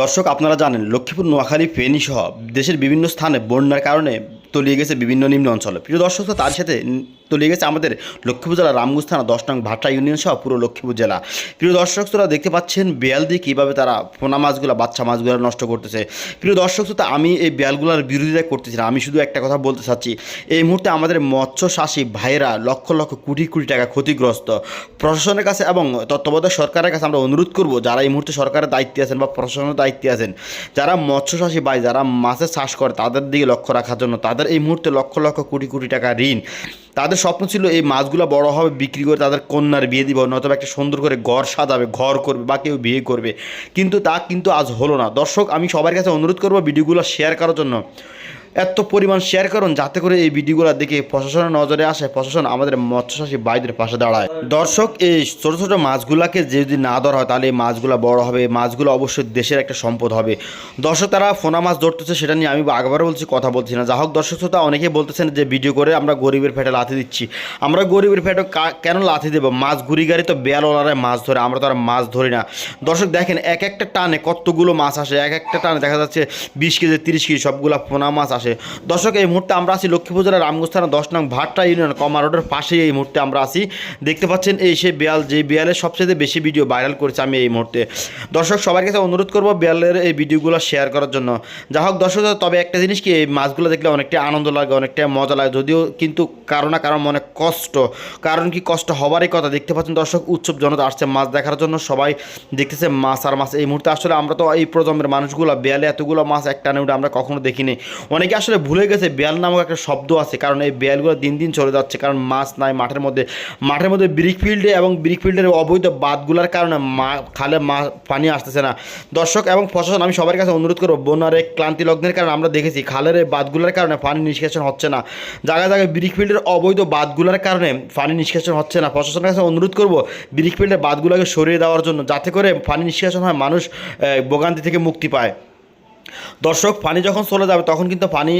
দর্শক, আপনারা জানেন, লক্ষ্মীপুর, নোয়াখালী ফেনী সহ দেশের বিভিন্ন স্থানে বন্যার কারণে তলিয়ে গেছে বিভিন্ন নিম্ন অঞ্চলে। প্রিয় দর্শক, তার সাথে তলিয়ে গেছে আমাদের লক্ষ্মীপুর জেলা রামগুজ থানা দশ নং ভাট্টা ইউনিয়ন সহ পুরো লক্ষ্মীপুর জেলা। প্রিয় দর্শক তোরা দেখতে পাচ্ছেন বেয়াল দিয়ে কীভাবে তারা পোনা মাছগুলো, বাচ্চা মাছগুলো নষ্ট করতেছে। প্রিয় দর্শক তো আমি এই বেয়ালগুলোর বিরোধিতা করতেছি না। আমি শুধু একটা কথা বলতে চাচ্ছি, এই মুহূর্তে আমাদের মৎস্য চাষী ভাইয়েরা লক্ষ লক্ষ কোটি কোটি টাকা ক্ষতিগ্রস্ত। প্রশাসনের কাছে এবং তত্ত্বাবধায়ক সরকারের কাছে আমরা অনুরোধ করব, যারা এই মুহূর্তে সরকারের দায়িত্বে আছেন বা প্রশাসনের দায়িত্বে আছেন, যারা মৎস্য ভাই, যারা মাছের চাষ করে, তাদের দিকে লক্ষ্য রাখার জন্য তাদের এই মুহূর্তে লক্ষ লক্ষ কোটি কোটি টাকা ঋণ তাদের স্বপ্ন ছিল এই মাছগুলো বড় হবে, বিক্রি করে তাদের কন্যার বিয়ে দিব নয়তো একটা সুন্দর করে ঘর সাজাবে, ঘর করবে বা কেউ বিয়ে করবে। কিন্তু তা কিন্তু আজ হলো না। দর্শক, আমি সবার কাছে অনুরোধ করব ভিডিওগুলো শেয়ার করার জন্য। এত পরিমাণ শেয়ার করুন যাতে করে এই ভিডিওগুলো দেখে প্রশাসনের নজরে আসে, প্রশাসন আমাদের মৎস্যচাষী ভাইদের পাশে দাঁড়ায়। দর্শক, এই ছোট ছোট মাছগুলাকে যদি না ধরা হয়, তাহলে এই মাছগুলো বড় হবে মাছগুলো অবশ্যই দেশের একটা সম্পদ হবে। দর্শক, তারা ফোনা মাছ ধরতেছে, সেটা নিয়ে আমি আগেবারও বলছি, কথা বলছি না। যা হোক দর্শক শ্রোতা, অনেকেই বলতেছেন যে ভিডিও করে আমরা গরিবের পেটে লাথি দিচ্ছি। আমরা গরিবের কা- কেন লাথি দেবো? মাছ ঘুরি গাড়ি তো বেয়ালওয়ালারায় মাছ ধরে, আমরা তো আর মাছ ধরি না। দর্শক, দেখেন, এক একটা টানে কতগুলো মাছ আসে, এক একটা টানে দেখা যাচ্ছে বিশ কেজি, তিরিশ কেজি সবগুলো পোনা মাছ আসে। দর্শক, এই মুহূর্তে আমরা আছি লক্ষ্মীপুর জেলার রামগঞ্জ থানা দশ নং ভাট্টা ইউনিয়ন কমা রোডের পাশেই এই মুহূর্তে আমরা আছি। দেখতে পাচ্ছেন, এই সেই বেয়াল, যে বেয়ালের সবচেয়ে বেশি ভিডিও ভাইরাল করেছে আমি এই মুহূর্তে। দর্শক, সবার কাছে অনুরোধ করব বেয়ালের এই ভিডিওগুলো শেয়ার করার জন্য। যা হোক, দর্শক, তবে একটা জিনিস কি, এই মাছগুলো দেখলে অনেকটা আনন্দ লাগে অনেকটা মজা লাগে। যদিও কিন্তু কারও না কারও মনে কষ্ট। কারণ কি, কষ্ট হবারই কথা। দেখতে পাচ্ছেন, দর্শক, উৎসব জনতা আসছে মাছ দেখার জন্য। সবাই দেখতেছে মাছ আর মাছ। এই মুহূর্তে আসলে আমরা তো এই প্রজন্মের মানুষগুলো, বেয়ালে এতগুলো মাছ একটানে উঠে আমরা কখনো দেখিনি। অনেকে আসলে ভুলে গেছে, বেয়াল নামক একটা শব্দ আছে। কারণ এই বেয়ালগুলো দিন দিন চলে যাচ্ছে। কারণ মাছ নাই মাঠের মধ্যে। মাঠের মধ্যে ব্রিক ফিল্ডে এবং ব্রিক ফিল্ডের অবৈধ বাঁধগুলোর কারণে মা, খালে মা, পানি আসতেছে না। দর্শক এবং প্রশাসন, আমি সবার কাছে অনুরোধ করব, বন্যার ক্লান্তি লগ্নের কারণে আমরা দেখেছি, খালের এই বাঁধগুলোর কারণে পানি নিষ্কাশন হচ্ছে না। জায়গায় জায়গায় ব্রিক ফিল্ডের অবৈধ বাঁধগুলোর কারণে পানি নিষ্কাশন হচ্ছে না। প্রশাসনের কাছে অনুরোধ করব ব্রিক ফিল্ডের বাঁধগুলোকে সরিয়ে দেওয়ার জন্য, যাতে করে পানি নিষ্কাশন হয়, মানুষ ভোগান্তি থেকে মুক্তি পায়। দর্শক, পানি যখন চলে যাবে, তখন কিন্তু পানি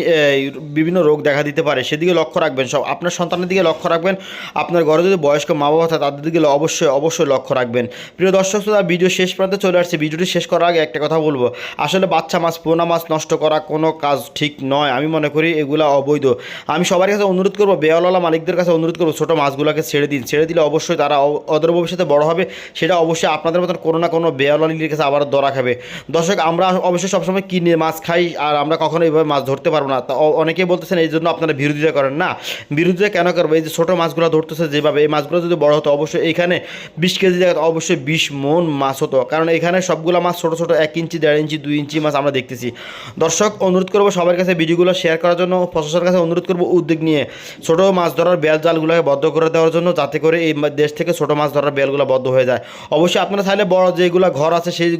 বিভিন্ন রোগ দেখা দিতে পারে। সেদিকে লক্ষ্য রাখবেন সব। আপনার সন্তানের দিকে লক্ষ্য রাখবেন। আপনার ঘরে যদি বয়স্ক মা বাবা থাকে, তাদের দিকে অবশ্যই অবশ্যই লক্ষ্য রাখবেন। প্রিয় দর্শক শ্রোতা, ভিডিও শেষ প্রান্তে চলে আসছে। ভিডিওটি শেষ করার আগে একটা কথা বলব। আসলে বাচ্চা মাছ, পোনা মাছ নষ্ট করা কোনো কাজ ঠিক নয়। আমি মনে করি এগুলা অবৈধ। আমি সবার কাছে অনুরোধ করব বেয়ালওয়ালা মালিকদের কাছে অনুরোধ করব, ছোটো মাছগুলোকে ছেড়ে দিন। ছেড়ে দিলে অবশ্যই তারা অদর ভবিষ্যতে বড় হবে। সেটা অবশ্যই আপনাদের মতন কোনো না কোনো বেয়ালওয়ালির কাছে আবার দরা খাবে। দর্শক, আমরা অবশ্যই সবসময় কিনে মাছ খাই আর আমরা কখনো এইভাবে মাছ ধরতে পারব না। তা অ- অনেকেই বলতেছেন এই জন্য আপনারা বিরোধিতা করেন। না বিরোধিতা কেন করব? এই যে ছোটো মাছগুলো ধরতেছে যেভাবে, এই মাছগুলো যদি বড় হতো, অবশ্যই এইখানে বিশ কেজি জায়গায় অবশ্যই বিশ মন মাছ হতো। কারণ এখানে সবগুলো মাছ ছোটো ছোটো, এক ইঞ্চি, দেড় ইঞ্চি, দুই ইঞ্চি মাছ আমরা দেখতেছি। দর্শক, অনুরোধ করব সবার কাছে ভিডিওগুলো শেয়ার করার জন্য, প্রশাসনের কাছে অনুরোধ করব উদ্যোগ নিয়ে ছোটো মাছ ধরার বেল জালগুলোকে বদ্ধ করে দেওয়ার জন্য, যাতে করে এই দেশ থেকে ছোটো মাছ ধরার বেলগুলো বদ্ধ হয়ে যায়। অবশ্যই আপনারা চাইলে বড় যেগুলো ঘর আছে, সেই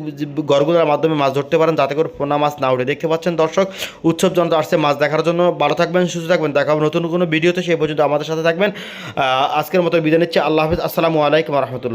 ঘরগুলোর মাধ্যমে মাছ ধরতে পারেন, যাতে করে পোনা মাছ না উঠে। দেখতে পাচ্ছেন দর্শক, উৎসব জনতা আসছে মাছ দেখার জন্য। ভালো থাকবেন, সুস্থ থাকবেন। দেখা নতুন কোনো ভিডিওতে, সেই পর্যন্ত আমাদের সাথে থাকবেন। আজকের মতো বিদায় নিচ্ছে। আল্লাহ হাফিজ। আসসালামু আলাইকুম রহমতুল্লাহ।